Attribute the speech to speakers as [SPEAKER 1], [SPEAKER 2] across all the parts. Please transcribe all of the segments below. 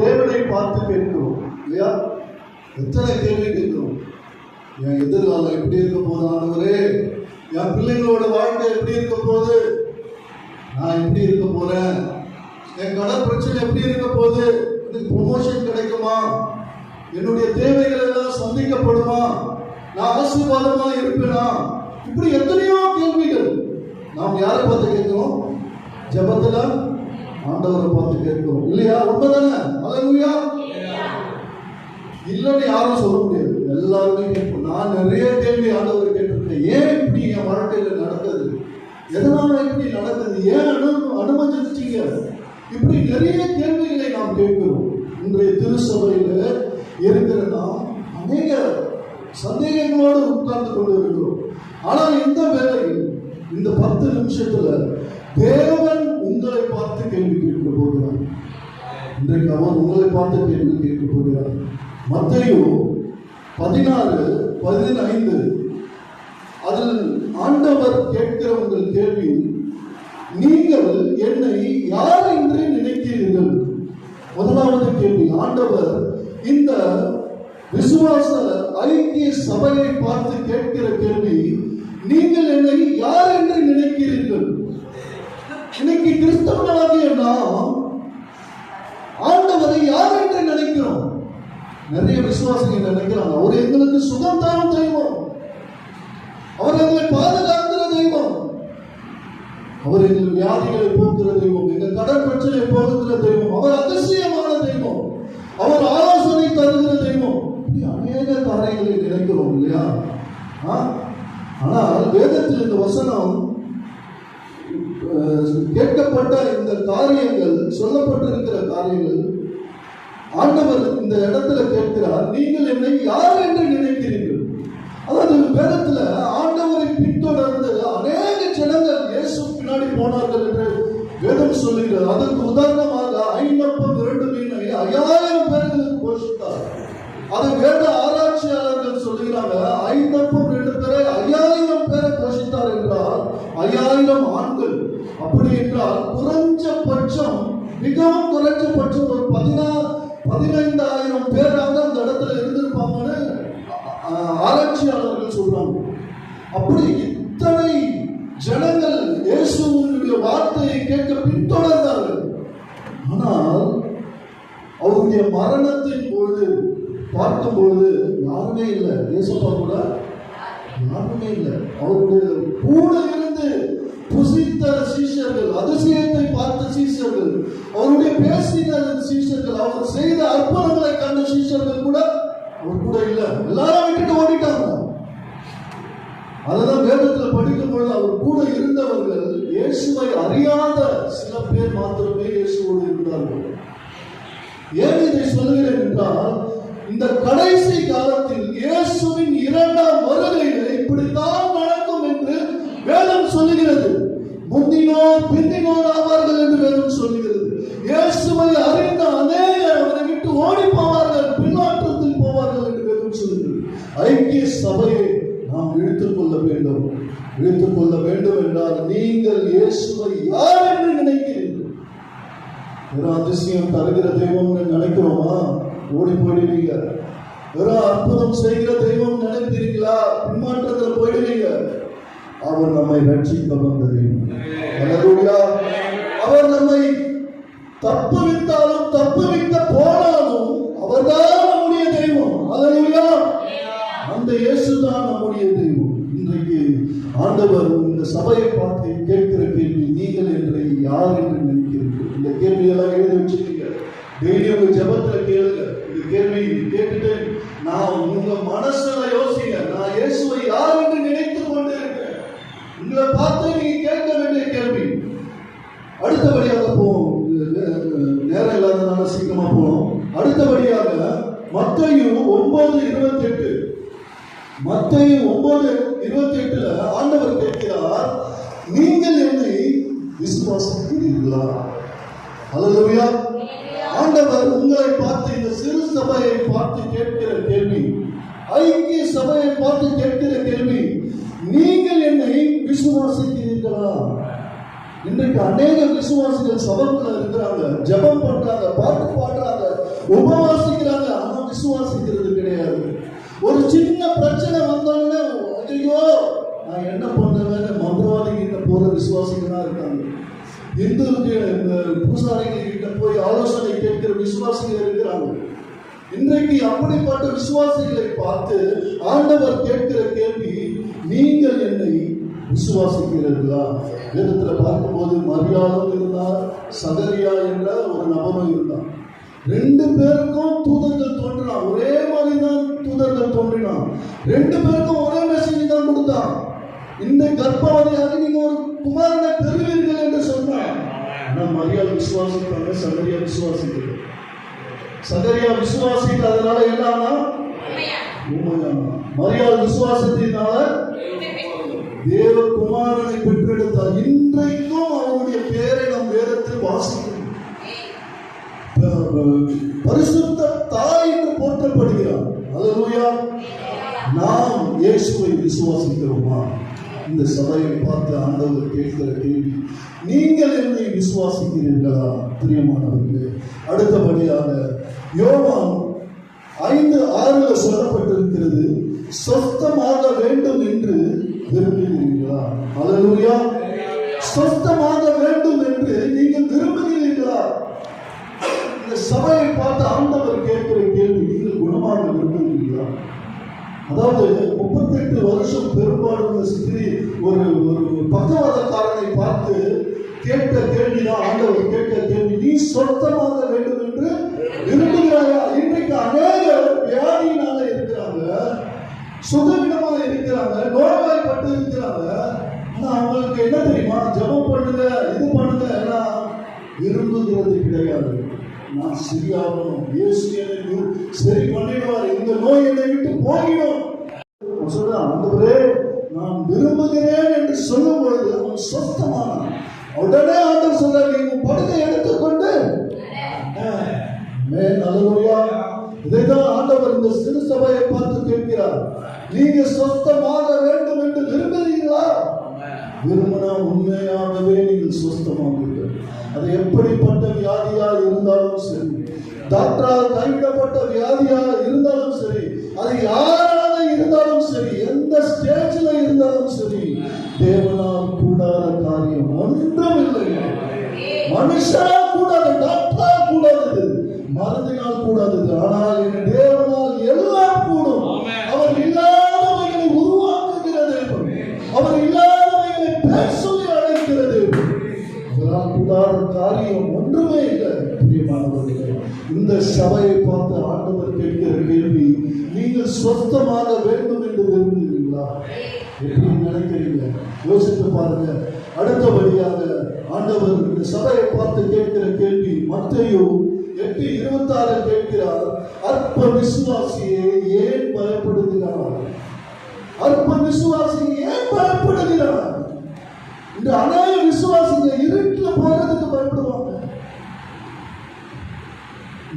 [SPEAKER 1] தேவனை பார்த்து கேட்கிறோம் இல்லையா? எத்தனை கேள்வி கேட்கிறோம்? என் எதிர்காலம் எப்படி இருக்க போகுது ஆண்டவரே? என் பிள்ளைங்களோட வாழ்க்கை எப்படி இருக்க போகுது? நான் எப்படி இருக்க போறேன்? என் கடன் பிரச்சனை எப்படி இருக்க போகுது? எனக்கு ப்ரொமோஷன் கிடைக்குமா? என்னுடைய தேவைகள் எல்லாம் சந்திக்கப்படுமா? நான் ஆசீர்வாதமா இருப்பேனா? இப்படி எத்தனையோ கேள்விகள். நாம் யாரை பார்த்து கேட்கிறோம்? ஜபத்தில் ஆண்டவரை பார்த்து கேட்கிறோம். இல்லையா? உண்மைதானே? அலையா இல்லைன்னு யாரும் சொல்ல முடியாது. எல்லாருமே கேட்போம். நான் நிறைய கேள்வி ஆண்டவர் கேட்டிருக்கேன். ஏன் இப்படி என் வாழ்க்கையில் நடக்குது எதனால இப்படி நடக்குது ஏன் அனு அனுமதிச்சிட்டீங்க? இப்படி நிறைய கேள்விகளை நாம் கேட்கிறோம். இன்றைய திருச்சபையில் இருக்கிற நாம் அநேக சந்தேகங்களோடு உட்கார்ந்து கொண்டு இருக்கிறோம் ஆனால் இந்த வேலையில் இந்த பத்து நிமிஷத்தில் தேவன் உங்களை பார்த்து கேள்வி கேட்க போகிறார். இன்றைக்கு அவர் உங்களை பார்த்து கேள்வி கேட்க போகிறார். மத்தையோ பதினாறு பதினைந்து அதில் ஆண்டவர் கேட்கிற உங்கள் கேள்வி நீங்கள் என்னை யார் என்று நினைக்கிறீர்கள் முதலாவது கேள்வி ஆண்டவர் இந்த விசுவாச ஐக்கிய சபையை பார்த்து கேட்கிற கேள்வி நீங்கள் என்னை யார் என்று நினைக்கிறீர்கள்? இன்னைக்கு கிறிஸ்தவர்களாகிய நாம் ஆண்டவரை யார் என்று நினைக்கிறோம்? நிறைய விசுவாசிகள் நினைக்கிறாங்க. அவர் எங்களுக்கு சுகம் தரும் தெய்வம். அவர் எங்களை பாதுகாக்கிற தெய்வம். அவர் எங்கள் வியாதிகளை போக்குற தெய்வம். எங்கள் கடன் பிரச்சனை போக்குற தெய்வம். அவர் அதிசயமான தெய்வம். அவர் ஆலோசனை தருகிற தெய்வம். அநேக காரியங்களை நினைக்கிறோம் இல்லையா? ஆ? ஆனால் வேதத்தில் இந்த வசனம் கேட்கப்பட்ட இந்த காரியங்கள் சொல்லப்பட்டிருக்கிற காரியங்கள் ஆண்டவர் இந்த இடத்துல கேட்கிறார் நீங்கள் என்னை யார் என்று நினைக்கிறீர்கள்? அதாவது வேதத்துல ஆண்டவரை பின்தொடர்ந்து அநேக ஜனங்கள் இயேசு பின்னாடி போனார்கள் என்று வேதம் சொல்லுகிறது. அதற்கு உதாரணமாக ஐநப்பம் இரண்டு மீனை ஐயாயிரம் பேர்களுக்கு போஷித்தார். அதை வேத ஆராய்ச்சியாளர்கள் சொல்லுகிறாங்க ஐநப்பம் ரெண்டு பேரை ஐயாயிரம் பேரை போஷித்தார் என்றால் ஐயாயிரம் ஆண்கள் அப்படி என்றால் குறைஞ்சபட்சம் மிகவும் குறைஞ்சபட்சம் ஒரு பதினாறு பதினைந்தாயிரம் பேராக அந்த இடத்துல இருந்திருப்பாங்கன்னு ஆராய்ச்சியாளர்கள் சொல்றாங்க. அப்படி இத்தனை ஜனங்கள் இயேசுடைய வார்த்தையை கேட்க பின்தொடர்ந்தார்கள். ஆனால் அவருடைய மரணத்தின் பொழுது பார்க்கும் பொழுது யாருமே இல்லை. இயேசுப்பா கூட யாருமே இல்லை. அவருடைய கூட சீசர்கள் அதிசயத்தை பார்த்த சீசர்கள் அவருடைய பேசின சீசர்கள் அவர் செய்த அற்புதங்களை கண்ட சீசர்கள் கூட அவர் கூட இல்லை. எல்லாரும் விட்டுட்டு ஓடிட்டாங்க. அதெல்லாம் வேதத்துல படிக்கும் பொழுது அவர் கூட இருந்தவர்கள் இயேசுவை அறியாத சில பேர் மாத்திரமே இயேசுவோடு இருந்தார்கள். ஏன் இதை சொல்கிறேன் என்றால் இந்த கடைசி காலத்தில் இயேசுவின் இரண்டாம் வருகையில் இப்படித்தான் நடக்கும் என்று வேதம் சொல்லுகிறது முந்தினோர் பிந்தினோர் ஆவார்கள் என்று வேதம் சொல்லுகிறது இயேசுவை அறிந்த அநேகர் அவரை விட்டு ஓடி போவார்கள் பின்மாற்றத்தில் போவார்கள் என்று வேதம் சொல்லுங்கள் ஐக்கிய சபையை நாம் இழுத்துக் கொள்ள வேண்டும். இழுத்துக் கொள்ள வேண்டும் என்றால் நீங்கள் இயேசுவை யார் என்று நினைக்கிறீர்கள்? வெறும் அதிசயம் தருகிற தெய்வம்னு நினைக்கிறோமா? ஓடி போயிடுவீங்க. வெறும் அற்புதம் செய்கிற தெய்வம் நினைக்கிறீங்களா பின்மாற்றத்தில் போயிடுவீங்க. அவர் நம்மை ரட்சிக்க வந்தது தெய்வம் அல்லேலூயா. அவர் நம்மை தப்புவித்தாலும் தப்புவிக்க போனாலும் அவர்தான் நம்முடைய தெய்வம் அல்லேலூயா அந்த இயேசு தான் நம்முடைய தெய்வம் இன்றைக்கு ஆண்டவர் இந்த சபையை பார்த்து கேட்கிற கேள்வி நீங்கள் என்று யார் என்று நினைக்கிறீர்கள் இந்த கேள்வியெல்லாம் எழுதி வச்சுக்கீங்க டெய்லி உங்க ஜெபத்துல கேளுங்க இந்த கேள்வி கேட்டுட்டு நான் உங்க மனசுல யோசிங்க நான் இயேசுவை யார் என்று நினைத்து கொண்டு இருக்கிறேன் உங்களை பார்த்து நீங்க கேட்க வேண்டிய கேள்வி அடுத்தபடியாக போவோம் நேரம் இல்லாதனால சீக்கிரமா போனோம் அடுத்தபடியாக மத்தேயு ஒன்பது இருபத்தி எட்டு மத்தேயு ஒன்பது இருபத்தி எட்டுல ஆண்டவர் கேட்கிறார் நீங்கள் என்னை விசுவாசிக்கிறீர்களா? அல்லேலூயா ஆண்டவர் உங்களை பார்த்து இந்த சிறு சபையை பார்த்து கேட்கிற கேள்வி ஐக்கிய சபையை பார்த்து கேட்கிற கேள்வி நீங்கள் என்னை விசுவாசிக்கிறீர்களா? இன்றைக்கு அநேக விசுவாசிகள் சபத்துல இருக்கிறாங்க ஜெபம் பண்றாங்க பாட்டு பாடுறாங்க உபவாசிக்கிறாங்க ஆனா விசுவாசிக்கிறது கிடையாது. ஒரு சின்ன பிரச்சனை வந்தோடனே ஐயோ நான் என்ன பண்ணுவேன்னு மந்திரவாதி கிட்ட போற விசுவாசிகளா இருக்காங்க. இந்துக்கு பூசாரிகள் கிட்ட போய் ஆலோசனை கேட்கிற விசுவாசிகள் இருக்கிறாங்க. இன்றைக்கு அப்படிப்பட்ட விசுவாசிகளை பார்த்து ஆண்டவர் கேட்கிற கேள்வி நீங்கள் என்னை விசுவாசிக்கிறீர்களா? வேதத்துல பார்க்கும்போது மரியாதும் இருந்தார் சகரியா என்ற ஒரு நபரும் இருந்தார். ரெண்டு பேருக்கும் தூதர்கள் தோன்றினான். ஒரே மாதிரி தான் தூதர்கள் தோன்றினான். ரெண்டு பேருக்கும் ஒரே மெசேஜ் தான் கொடுத்தான். இந்த கர்ப்பவதியாக நீங்க ஒரு குமாரனை பெறுவீர்கள் என்று சொன்னான் ஆனா மரியாதை விசுவாசிப்பாங்க சகரியா விசுவாசிக்கிறது சகரியா விசுவாசித்து அதனால என்னன்னா உண்மையான. மரியாதை விசுவாசத்தினால தேவகுமாரனை பெற்றெடுத்தார். இன்றைக்கும் அவருடைய பேரை நம் வேதத்தில் வாசிக்கிறோம். பரிசுத்த தாய் என்று போற்றப்படுகிறார். அல்லேலூயா நாம் இயேசுவை விசுவாசிக்கிறோமா? இந்த சபையை பார்த்து ஆண்டவர் கேட்கிற கேள்வி நீங்கள் என்னை விசுவாசிக்கிறீர்களா? பிரியமானவர்களே அடுத்தபடியாக யோவான் ஐந்து ஆறுல சொல்லப்பட்டிருக்கிறது சொத்தமாக வேண்டும் என்று விரும்புகிறீர்களா? அல்லேலூயா சொத்தமாக வேண்டும் என்று நீங்கள் விரும்ப இந்த சபையை பார்த்து ஆண்டவர் கேட்கிற கேள்வி நீங்கள் குணமாக விரும்புகிறீர்களா அதாவது முப்பத்தெட்டு வருஷம் பெரும்பாலும் ஸ்திரீ ஒரு ஒரு பக்கவாதக்காரனை பார்த்து கேட்ட கேள்விதான் ஆண்டவர் கேட்ட கேள்வி. நீ சொத்தமாக வேண்டும் என்று விரும்புகிறாயா? இன்றைக்கு அநேக வியாதியினால இருக்கிறாங்க சுகவிடமாக இருக்கிறாங்க நோய்வாய்ப்பட்டு இருக்கிறாங்க ஆனா அவங்களுக்கு என்ன தெரியுமா? ஜெபம் பண்ணுங்க இது பண்ணுங்க எல்லாம் விரும்புகிறது கிடையாது. நான் சரியாகணும் இயேசு என்னை சரி பண்ணிடுவார். இந்த நோய் என்னை விட்டு போயிடும் அவன் அந்தவரே ஆண்டவரே நான் விரும்புகிறேன் என்று சொல்லும் பொழுது அவன் சொத்தமானான் உடனே ஆண்டவர் சொல்றார் நீ உன் படுக்கை எடுத்துக்கொண்டு மே நல்லபடியா இதைதான் ஆண்டவர் இந்த சிறு சபையை பார்த்து கேட்கிறார். நீங்க சொத்தமாக வேண்டும் என்று விரும்புகிறீங்களா விரும்பினா உண்மையாகவே நீங்கள் சுஸ்தமாகுங்கள் அது எப்படிப்பட்ட வியாதியாக இருந்தாலும் சரி டாக்டரால் கைவிடப்பட்ட வியாதியாக இருந்தாலும் சரி அது யாராக இருந்தாலும் சரி எந்த ஸ்டேஜில் இருந்தாலும் சரி தேவனால் கூடாத காரியம் ஒன்றும் இல்லை மனுஷனால்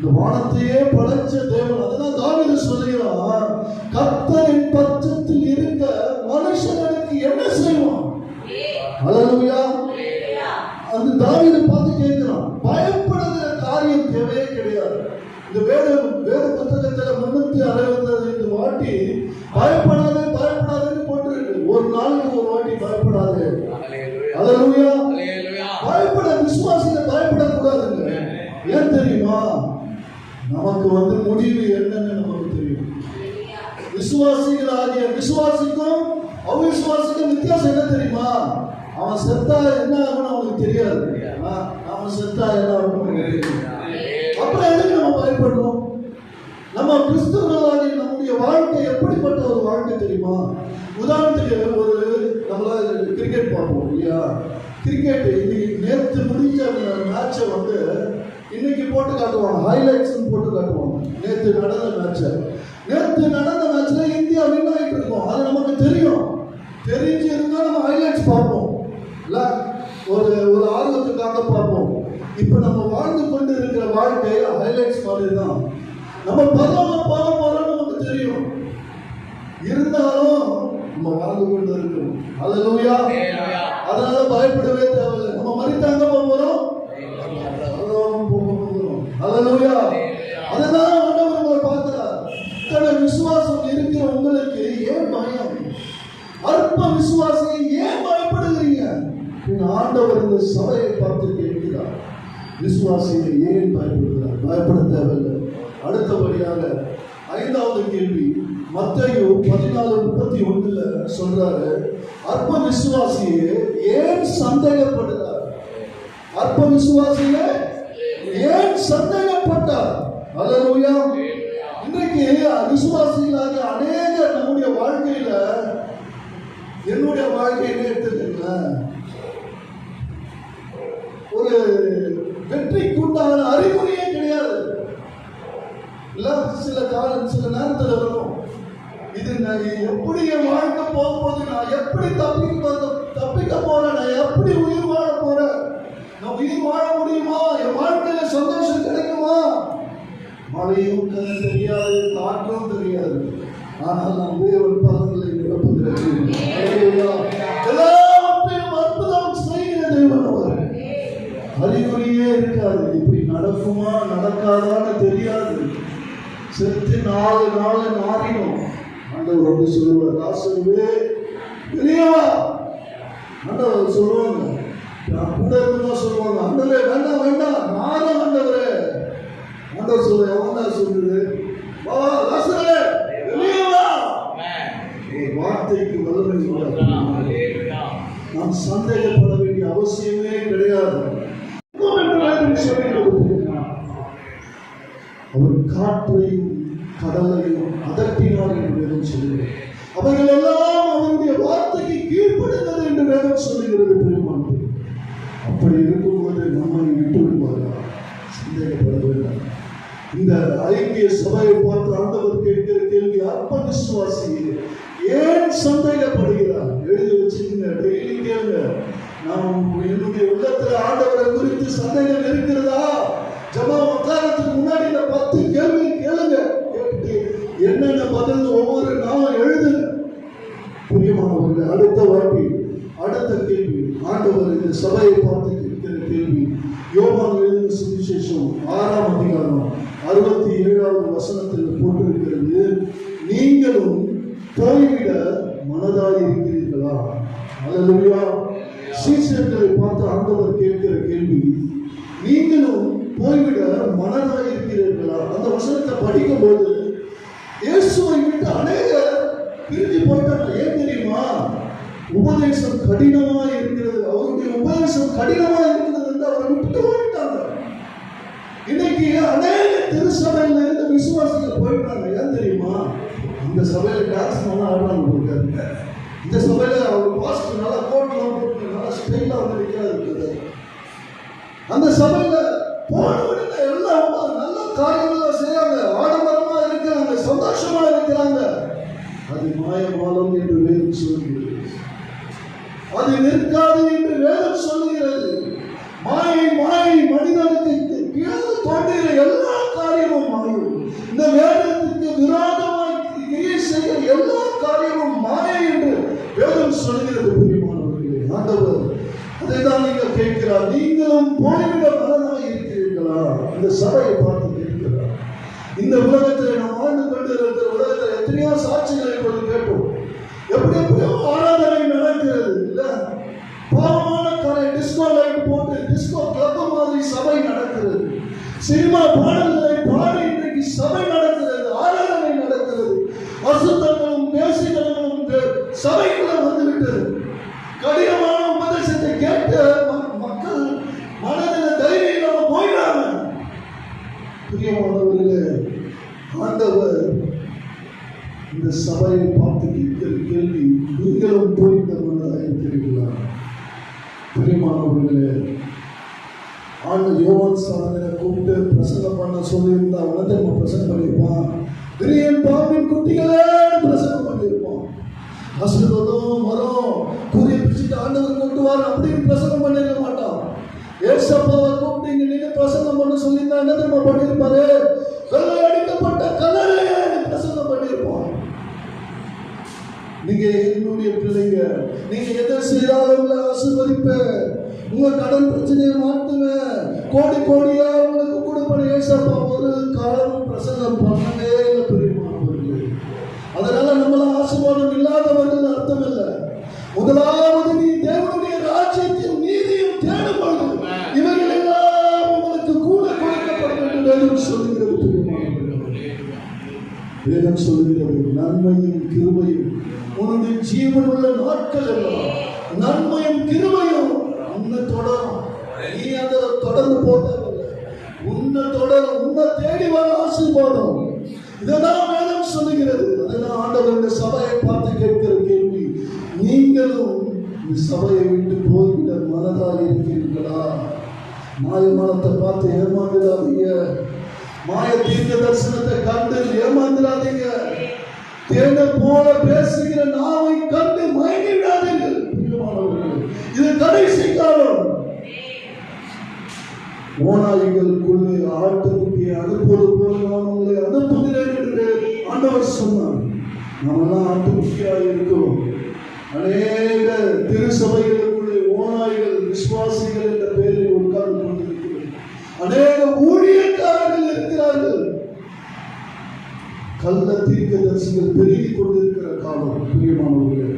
[SPEAKER 1] இந்த வானத்தையே படைச்ச தேவன். அதுதான் தாவீது சொல்லுகிறான் கத்தரின் பட்சத்தில் விசுவாசிகளாகிய விசுவாசிக்கும் அவிசுவாசிக்கும் வித்தியாசம் என்ன தெரியுமா? அவன் செத்தா என்ன ஆகும்னு அவனுக்கு தெரியாது. அவன் செத்தா என்ன ஆகும் அப்புறம் எதுக்கு நம்ம பயப்படணும் நம்ம கிறிஸ்தவர்களாகிய நம்முடைய வாழ்க்கை எப்படிப்பட்ட ஒரு வாழ்க்கை தெரியுமா? உதாரணத்துக்கு ஒரு நம்மள கிரிக்கெட் பார்ப்போம் இல்லையா? கிரிக்கெட் இன்னைக்கு நேற்று முடிஞ்ச மேட்சை வந்து இன்னைக்கு போட்டு காட்டுவாங்க. ஹைலைட்ஸ் போட்டு காட்டுவாங்க. நேற்று நடந்த மேட்சை அது நமக்கு தெரியும். தெரிஞ்சு இருந்தால் நம்ம ஹைலைட்ஸ் பார்ப்போம். இல்லை ஒரு ஒரு ஆர்வத்துக்காக பார்ப்போம். இப்போ நம்ம வாழ்ந்து கொண்டு இருக்கிற வாழ்க்கை ஹைலைட்ஸ் மாதிரி தான் நம்ம பரவாயில்ல போக நமக்கு தெரியும். இருந்தாலும் நம்ம வாழ்ந்து கொண்டு இருக்கோம் அல்லேலூயா அதனால பயப்படவே தேவையில்லை. நம்ம மறித்தாங்க போக போகிறோம் அல்லேலூயா அதெல்லாம் ஆண்டவர் உங்களை பார்க்கிறார் இத்தனை விசுவாசம் இருக்கிற உங்களுக்கு ஏன் பயம் அற்ப விசுவாசியை ஏன் பயப்படுகிறீங்க என் ஆண்டவர் இந்த சபையை பார்த்து கேட்கிறார் விசுவாசியை ஏன் பயப்படுகிறார் பயப்பட தேவையில்லை அடுத்தபடியாக ஐந்தாவது கேள்வி மத்தையோ பதினாலு முப்பத்தி ஒண்ணுல சொல்றாரு அற்ப விசுவாசியே ஏன் சந்தேகப்படுகிறார் அற்ப விசுவாசியே ஏன் சந்தேகப்பட்டார்? அலலூயா இன்றைக்கு விசுவாசிகளாக அநேக நம்முடைய வாழ்க்கையில என்னுடைய வாழ்க்கையில எடுத்துக்கங்களேன். ஒரு வெற்றிக்குண்டான அறிகுறியே கிடையாது. சில காலம் சில நேரத்தில் வரும். இது நான் எப்படி என் வாழ்க்கை போக போகுது? நான் எப்படி தப்பிக்க தப்பிக்க போறேன். நான் எப்படி உயிர் வாழ போறேன்? நான் உயிர் வாழ முடியுமா? என் வாழ்க்கையில சந்தோஷம் கிடைக்குமா? மழையும் தெரியாது காற்றும் தெரியாது. ஆனால் நான் தேவன் பதங்களை நிரப்புகிறது நடக்காதான்னு தெரியாது. செத்து நாலு நாள் மாறினோம். ஆண்டவர் வந்து சொல்லுவார் ராசுவே பெரியவா ஆண்டவர் சொல்லுவாங்க நான் கூட இருந்தா சொல்லுவாங்க. அண்டலே வேண்டாம் வேண்டாம். நானும் ஆண்டவரே. ஆண்டவர் இந்த சபையை பார்த்து கேட்கிற கேள்வி யோவான் எழுதின சுவிசேஷம் ஆறாம் அதிகாரம் அறுபத்தி ஏழாவது வசனத்தில் போட்டிருக்கிறது நீங்களும் போய்விட மனதாய் இருக்கிறீர்களா அல்லேலூயா சீசர்களை பார்த்து ஆண்டவர் கேட்கிற கேள்வி நீங்களும் போய்விட மனதாய் இருக்கிறீர்களா அந்த வசனத்தை படிக்கும்போது இயேசுவை விட்டு அநேகர் பிரிஞ்சு போயிட்டாங்க ஏன் தெரியுமா உபதேசம் கடினமா இருக்கிறது அவருடைய உபதேசம் கடினமா இருக்கிறது என்று அவரை விட்டு போயிட்டாங்க இன்னைக்கு அநேக திருச்சபையில இருந்த விசுவாசிகள் போயிட்டாங்க. ஏன் தெரியுமா? இந்த சபையில டான்ஸ் நல்லா ஆடுறாங்க போயிருக்காங்க இந்த சபையில அவர் பாஸ்டர் நல்லா கோட்லாம் போட்டு நல்லா ஸ்டைலா வந்து நிற்கிறாரு அந்த சபையில போன எல்லாம் நல்ல காரியங்கள் செய்யறாங்க ஆடம்பரமா இருக்கிறாங்க சந்தோஷமா இருக்கிறாங்க. அது மாயமாலம் என்று வேறு சொல்கிறது. அது நிற்காது என்று வேதம் சொல்லுகிறது மாயை மாயை மனிதனுக்கு கீழே தோன்றுகிற எல்லா காரியமும் மாயும் இந்த வேதத்துக்கு விரோதமாய் கிரியை செய்ய எல்லா காரியமும் மாயை என்று வேதம் சொல்கிறது பிரியமானவர்களே ஆண்டவர் அதை தான் நீங்கள் கேட்கிறார் நீங்களும் போய்விட மனதாக இருக்கிறீர்களா? இந்த சபையை பார்த்து கேட்கிறார். இந்த உலகத்தில் நாம் வாழ்ந்து கொண்டிருக்கிற உலகத்தில் எத்தனையோ சாட்சிகளை இப்பொழுது கேட்டோம் எப்படி எப்படியோ ஆராதனை நடக்கிறது. இல்ல? பாவமான கரை டிஸ்கோ லைட் போட்டு டிஸ்கோ கிளப் மாதிரி சபை நடக்கிறது. சினிமா பாடல்களை பாடி இன்றைக்கு சபை நடக்கிறது. திரியன் குட்டிகளே பிரசங்கம் பண்ணியிருப்போம் ஆசீர்வாதம் வரும் கூறிய பிடிச்சிட்டு ஆண்டவர் கொண்டுவார் அப்படின்னு பிரசங்கம் பண்ணிருக்க மாட்டான் ஏசப்பாவை கூப்பிட்டு இங்க நின்று பிரசங்கம் பண்ண சொல்லியிருந்தா என்ன தெரியுமா பண்ணியிருப்பாரு? கல்லை அடிக்கப்பட்ட கலரை பிரசங்கம் பண்ணியிருப்போம். நீங்க என்னுடைய பிள்ளைங்க நீங்க எதை செய்தாலும் ஆசீர்வதிப்பேன். உங்க கடன் பிரச்சனையை மாற்றுவேன் கோடி கோடியா உங்களுக்கு கொடுப்பன. ஏசப்பா ஒரு காலம் அதனால நம்மள ஆசீர்வாதம் இல்லாதவர்கள் அர்த்தம் இல்லை முதலாவது நீ தேவனுடைய ராஜ்யத்தின் நீதியும் தேடும் பொழுது இவர்கள் எல்லாம் உங்களுக்கு கூட கொடுக்கப்படும் என்று வேதம் சொல்லுகிறது வேதம் சொல்லுகிறது நன்மையும் கிருபையும் உன்னுடைய ஜீவன் உள்ள நாட்கள் எல்லாம் நன்மையும் கிருபையும் உன்னை தொடரும். நீ அதை தொடர்ந்து போட்டதில்லை உன்னை தொடரும் உன்னை தேடி வர ஆசீர்வாதம். இதெல்லாம் வேதம் சொல்லுகிறது. அதெல்லாம் ஆண்டவர் இந்த சபையை பார்த்து கேட்கிற கேள்வி நீங்களும் இந்த சபையை விட்டு போய்விட மனதாக இருக்கிறீர்களா? மாயமானத்தை பார்த்து ஏமாந்துடாதீங்க. மாய தீர்க்க தரிசனத்தை கண்டு ஏமாந்துடாதீங்க. தேர்ந்த போல பேசுகிற நாவை கண்டு மயங்கிடாதீர்கள் இது கடைசி காலம். ஓநாய்களுக்குள்ளே ஆட்டுக்குட்டியை அனுப்புவது போல நான் உங்களை அனுப்ப ஆண்டவர் சொன்னார் நம்மெல்லாம் ஆட்டுக்குட்டியாக இருக்கிறோம். அநேக திருசபைகளுக்குள்ளே ஓனாய்கள் விசுவாசிகள் என்ற பெயரில் உட்கார்ந்து கொண்டிருக்கிறோம் அநேக ஊழியக்காரர்கள் இருக்கிறார்கள். கள்ள தீர்க்கதரிசிகள் பெருகி கொண்டிருக்கிற காலம் பிரியமானவர்களே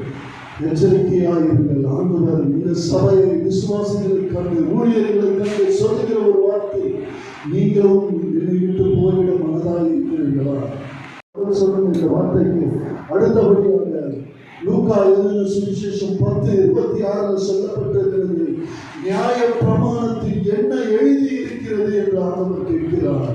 [SPEAKER 1] எச்சரிக்கையாயிருங்கள். ஆண்டவர் இந்த சபையை விசுவாசிகளை கண்டு ஊழியர்களை கண்டு சொல்லுகிற ஒரு வார்த்தை நீங்களும் என்னை விட்டு போய்விட மனதாக இருக்கிறீர்களா? சொல்லும் இந்த வார்த்தைக்கு அடுத்தபடியாக லூகா எழுதின சுவிசேஷம் பத்து இருபத்தி ஆறுல சொல்லப்பட்டிருக்கிறது நியாய பிரமாணத்தில் என்ன எழுதி இருக்கிறது என்று ஆண்டவர் கேட்கிறார்.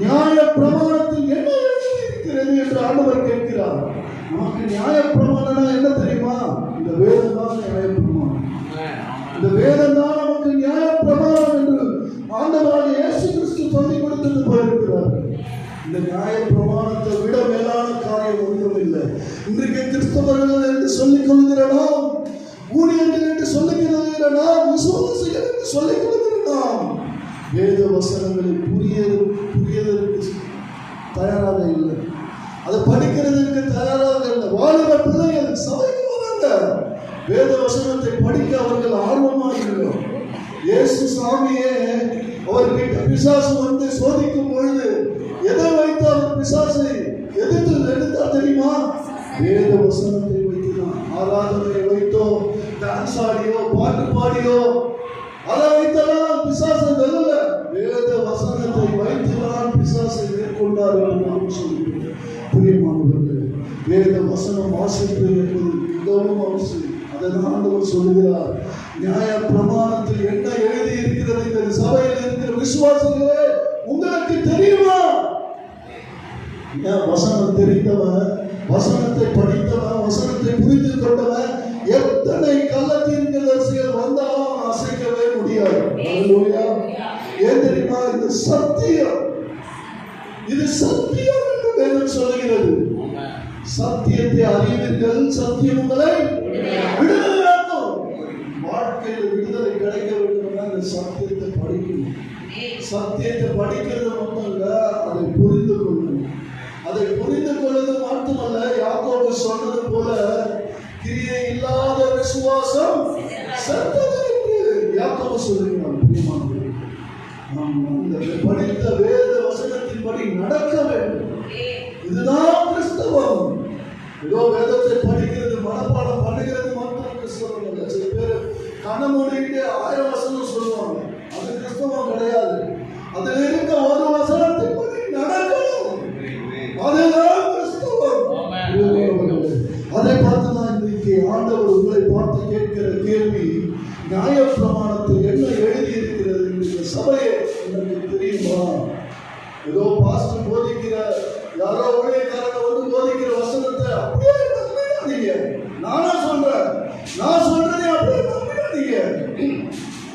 [SPEAKER 1] நியாய பிரமாணத்தில் என்ன எழுதி இருக்கிறது என்று ஆண்டவர் கேட்கிறார். நமக்கு நியாய பிரமாணம்னா என்ன தெரியுமா? இந்த வேதம் தான் நியாய பிரமாணம் இந்த வேதம் தான் ஆராதனை வைத்தோ டான்ஸ் ஆடியோ பாட்டு பாடியோ அதை வைத்தெல்லாம் பிசாசை வெல்லல வேத வசனத்தை வைத்துதான் பிசாசை மேற்கொண்டார் என்று சொல்லுகிறேன் பிரியமானவர்களே வேத வசனம் வாசிப்பு என்பது மிகவும் அவசியம். அதனால் ஆண்டவர் சொல்லுகிறார். நியாய பிரமாணத்தில் என்ன எழுதி இருக்கிறது இந்த சபையில் இருக்கிற விசுவாசிகளே உங்களுக்கு தெரியுமா? வசனம் தெரிந்தவன் வசனத்தை படித்தவன் வசனத்தை புரிந்து கொண்டவன் எத்தனை கள்ளத்தீர்க்கதரிசிகள் வந்தாலும் அசைக்கவே முடியாது. ஏன் தெரியுமா? இது சத்தியம். இது சத்தியம் என்று வேதம் சொல்லுகிறது. சத்தியத்தை அறிவீர்கள் சத்தியம் உங்களை விடுதலையாக்கும் வாழ்க்கையில் விடுதலை கிடைக்க வேண்டும் இந்த சத்தியத்தை படிக்கணும். சத்தியத்தை படிக்கிறது மட்டும் இல்ல அதை புரிந்து கொள்ளணும் அதை சொல்றது மட்டுமல்ல யாக்கோபு சொன்னது போல கிரியை இல்லாத விசுவாசம் செத்தது யாக்கோபு சொல்லுகிறான் பிரியமானவர்களே. நாம் அந்த படித்த வேத வசனத்தின்படி நடக்க வேண்டும் இதுதான் கிறிஸ்தவம் ஏதோ வேதத்தை கேட்கிற கேள்வி நியாயப்பிரமாணத்தில் என்ன எழுதி இருக்கிறது இந்த சபையை எனக்கு தெரியுமா? ஏதோ பாஸ்டர் போதிக்கிற யாரோ ஊழியக்காரங்க வந்து போதிக்கிற வசனத்தை அப்படியே நம்பிடாதீங்க நானா சொல்றேன். நான் சொல்றதே அப்படியே நம்பிடாதீங்க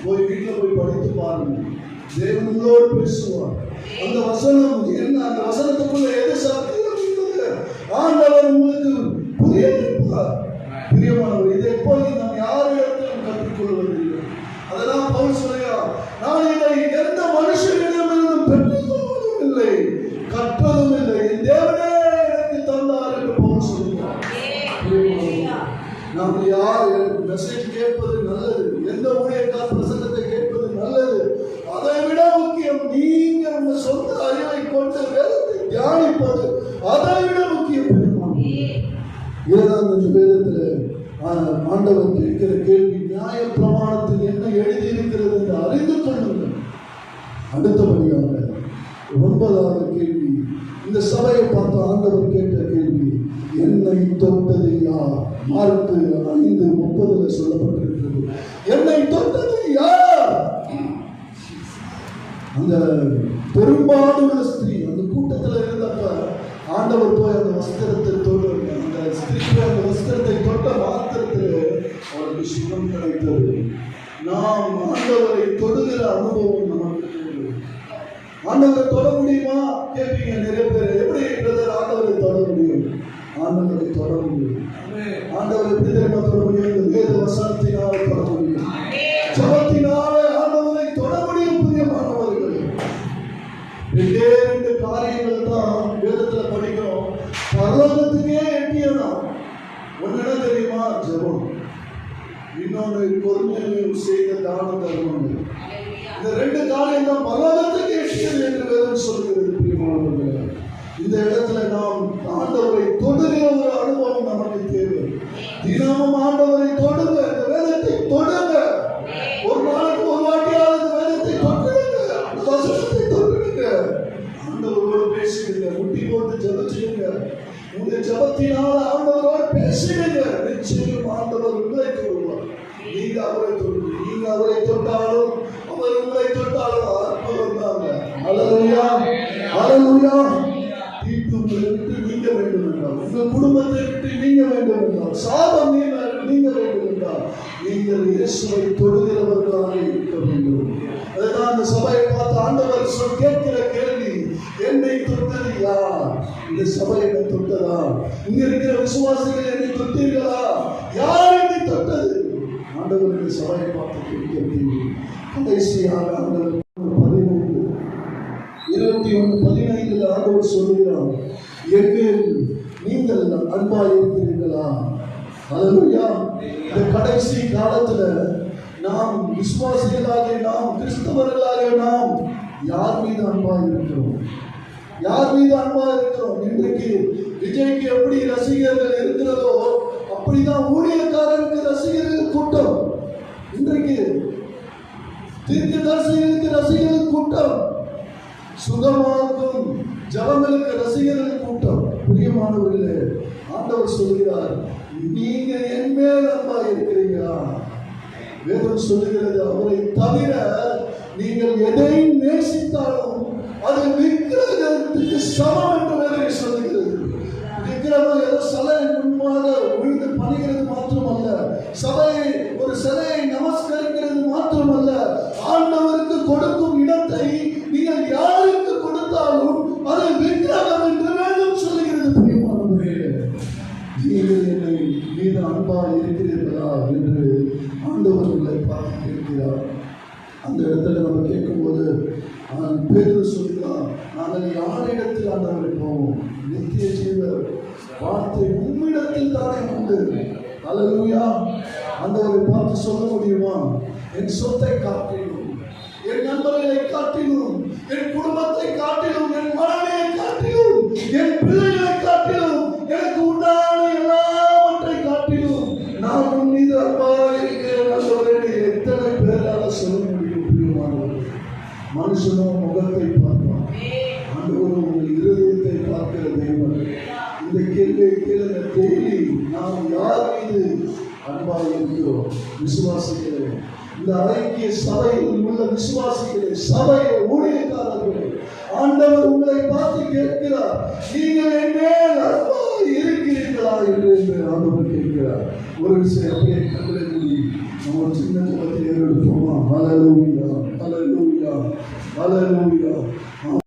[SPEAKER 1] போய் வீட்டில் போய் படித்து பாருங்க. தேவனோடு பேசுவார். அந்த வசனம் என்ன? அந்த வசனத்துக்குள்ள எது சாத்தியம் ஆண்டவர் உங்களுக்கு புரிய வைப்பார். பிரியமானவர் இதை போய் நாம் யாரிடத்திலும் கற்றுக்கொள்வதில்லை. அதெல்லாம் பவுல் சொல்லுகிறார் நான் இதை அனுபவம் நமக்கு தேவை. ஆண்டவரை தொட முடியுமா கேட்பீங்க நிறைய பேர் உங்க ஜபத்தினால ஆண்டவரோடு பேசிடுங்க நிச்சயம் கடைசியாக ஆண்டவர் பதிமூன்று இருபத்தி ஒன்று பதினைந்து ஆண்டவர் சொல்லுகிறார் எங்கள் நீங்கள் அன்பா இருக்கிறீர்களா அல்லேலூயா இந்த கடைசி காலத்துல நாம் விசுவாசிகளாகிய நாம் கிறிஸ்தவர்களாகிய நாம் யார் மீது அன்பா இருக்கிறோம் யார் மீது அன்பா இருக்கிறோம் இன்றைக்கு விஜய்க்கு எப்படி ரசிகர்கள் இருக்கிறதோ அப்படிதான் ஊழியக்காரருக்கு ரசிகர்கள் கூட்டம் இன்றைக்கு தீர்க்கதரிசிகளுக்கு ரசிகர்கள் கூட்டம். சுகமாக்கும் ஜபங்களுக்கு ரசிகர்கள் கூட்டம். பிரியமானவர்களே ஆண்டவர் சொல்கிறார் நீங்க என் மேல் அன்பா இருக்கிறீங்களா வேதம் சொல்லுகிறது அவரை தவிர நீங்கள் எதை நேசித்தாலும் அது விக்கிரகத்துக்கு சமம் என்று வேதம் சொல்லுகிறது. விக்கிரகம் ஏதோ சிலை முன்பாக விழுந்து பணிகிறது மாத்திரமல்ல. சபையை ஒரு சிலையை நமஸ்கரிக்கிறது மாத்திரமல்ல. ஆண்டவருக்கு கொடுக்கும் இடத்தை நீங்கள் யாருக்கு கொடுத்தாலும் அதை விக்கிரகம் என்று வேதம் சொல்லுகிறது பிரியமானவர்களே. நீங்கள் என்னை மீது அன்பா இருக்கிறீர்களா என்று ஆண்டவர் உங்களை பார்த்து கேட்கிறார். அந்த இடத்துல நம்ம கேட்கும்போது அவன் பேர் சொல்கிறான் நாங்கள் யாரிடத்தில் ஆண்டவரை போவோம்? நித்திய ஜீவ வார்த்தை உம்மிடத்தில் தானே உண்டு. அல்லேலூயா ஆண்டவரை பார்த்து சொல்ல முடியுமா? என் சொத்தை காட்டிலும் என் நண்பர்களை காட்டிலும் என் குடும்பத்தை காட்டிலும் என் மனைவியை காட்டிலும் என் பிள்ளைகளை காட்டிலும் எனக்கு உண்டான எல்லாவற்றை காட்டிலும் நான் உன் மீது அன்பாக இருக்கிறேன் சொல்றேன். எத்தனை பேரால சொல்ல முடியும் பிரியமானவர்களே? மனுஷனோ முகத்தை பார்ப்பான். ஆண்டவர் உங்கள் இருதயத்தை பார்க்கிற தெய்வம் இந்த கேள்வியை கேளுங்க. தேடி நாம் யார் மீது அன்பாக இருக்கிறோம்? விசுவாசிக்கிறேன் இந்த ஐக்கிய சபையில் உள்ள விசுவாசிகளே சபையை